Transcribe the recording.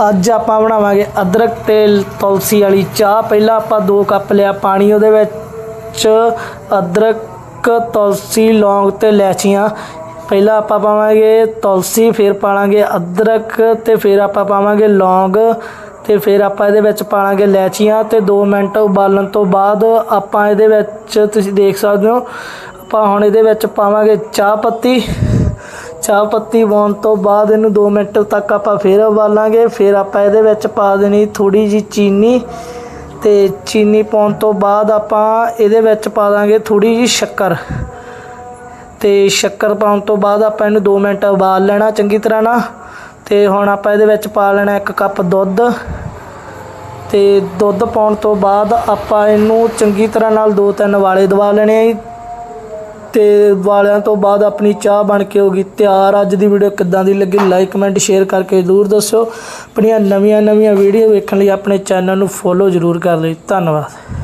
ਅੱਜ ਆਪਾਂ ਬਣਾਵਾਂਗੇ ਅਦਰਕ ਤੇ ਤੁਲਸੀ ਵਾਲੀ ਚਾਹ। ਪਹਿਲਾਂ ਆਪਾਂ 2 ਕੱਪ ਲਿਆ ਪਾਣੀ, ਉਹਦੇ ਵਿੱਚ ਅਦਰਕ, ਤੁਲਸੀ, ਲੌਂਗ ਤੇ ਲੈਚੀਆਂ ਪਹਿਲਾਂ ਆਪਾਂ ਪਾਵਾਂਗੇ ਤੁਲਸੀ, ਫਿਰ ਪਾਵਾਂਗੇ ਅਦਰਕ ਤੇ ਫਿਰ ਆਪਾਂ ਪਾਵਾਂਗੇ ਲੌਂਗ ਤੇ ਫਿਰ ਆਪਾਂ ਇਹਦੇ ਵਿੱਚ ਪਾਵਾਂਗੇ ਲੈਚੀਆਂ ਤੇ 2 ਮਿੰਟ ਉਬਾਲਣ ਤੋਂ ਬਾਅਦ ਆਪਾਂ ਇਹਦੇ ਵਿੱਚ ਤੁਸੀਂ ਦੇਖ ਸਕਦੇ ਹੋ। ਆਪਾਂ ਹੁਣ ਇਹਦੇ ਵਿੱਚ ਪਾਵਾਂਗੇ ਚਾਹ ਪੱਤੀ। ਚਾਹ ਪੱਤੀ ਪਾਉਣ ਤੋਂ ਬਾਅਦ ਇਹਨੂੰ 2 ਮਿੰਟ ਤੱਕ ਆਪਾਂ ਫੇਰ ਉਬਾਲਾਂਗੇ। ਫਿਰ ਆਪਾਂ ਇਹਦੇ ਵਿੱਚ ਪਾ ਦੇਣੀ ਥੋੜੀ ਜੀ ਚੀਨੀ ਤੇ ਚੀਨੀ ਪਾਉਣ ਤੋਂ ਬਾਅਦ ਆਪਾਂ ਇਹਦੇ ਵਿੱਚ ਪਾ ਦਾਂਗੇ ਥੋੜੀ ਜੀ ਸ਼ੱਕਰ। ਤੇ ਸ਼ੱਕਰ ਪਾਉਣ ਤੋਂ ਬਾਅਦ ਆਪਾਂ ਇਹਨੂੰ 2 ਮਿੰਟ ਉਬਾਲ ਲੈਣਾ ਚੰਗੀ ਤਰ੍ਹਾਂ ਨਾਲ ਤੇ ਹੁਣ ਆਪਾਂ ਇਹਦੇ ਵਿੱਚ ਪਾ ਲੈਣਾ 1 ਕੱਪ ਦੁੱਧ। ਤੇ ਦੁੱਧ ਪਾਉਣ ਤੋਂ ਬਾਅਦ ਆਪਾਂ ਇਹਨੂੰ ਚੰਗੀ ਤਰ੍ਹਾਂ ਨਾਲ ਦੋ ਤਿੰਨ ਵਾਲੇ ਦਵਾ ਲੈਣੇ ਆ ਜੀ। ਤੇ ਵਾਲਿਆਂ ਤੋਂ ਬਾਅਦ ਆਪਣੀ ਚਾਹ ਬਣ ਕੇ ਹੋ ਗਈ ਤਿਆਰ। ਅੱਜ ਦੀ ਵੀਡੀਓ ਕਿੱਦਾਂ ਦੀ ਲੱਗੀ ਲਾਈਕ ਕਮੈਂਟ ਸ਼ੇਅਰ ਕਰਕੇ ਜ਼ਰੂਰ ਦੱਸਿਓ। ਆਪਣੀਆਂ ਨਵੀਆਂ ਨਵੀਆਂ ਵੀਡੀਓ ਵੇਖਣ ਲਈ ਆਪਣੇ ਚੈਨਲ ਨੂੰ ਫੋਲੋ ਜ਼ਰੂਰ ਕਰ ਲਈ। ਧੰਨਵਾਦ।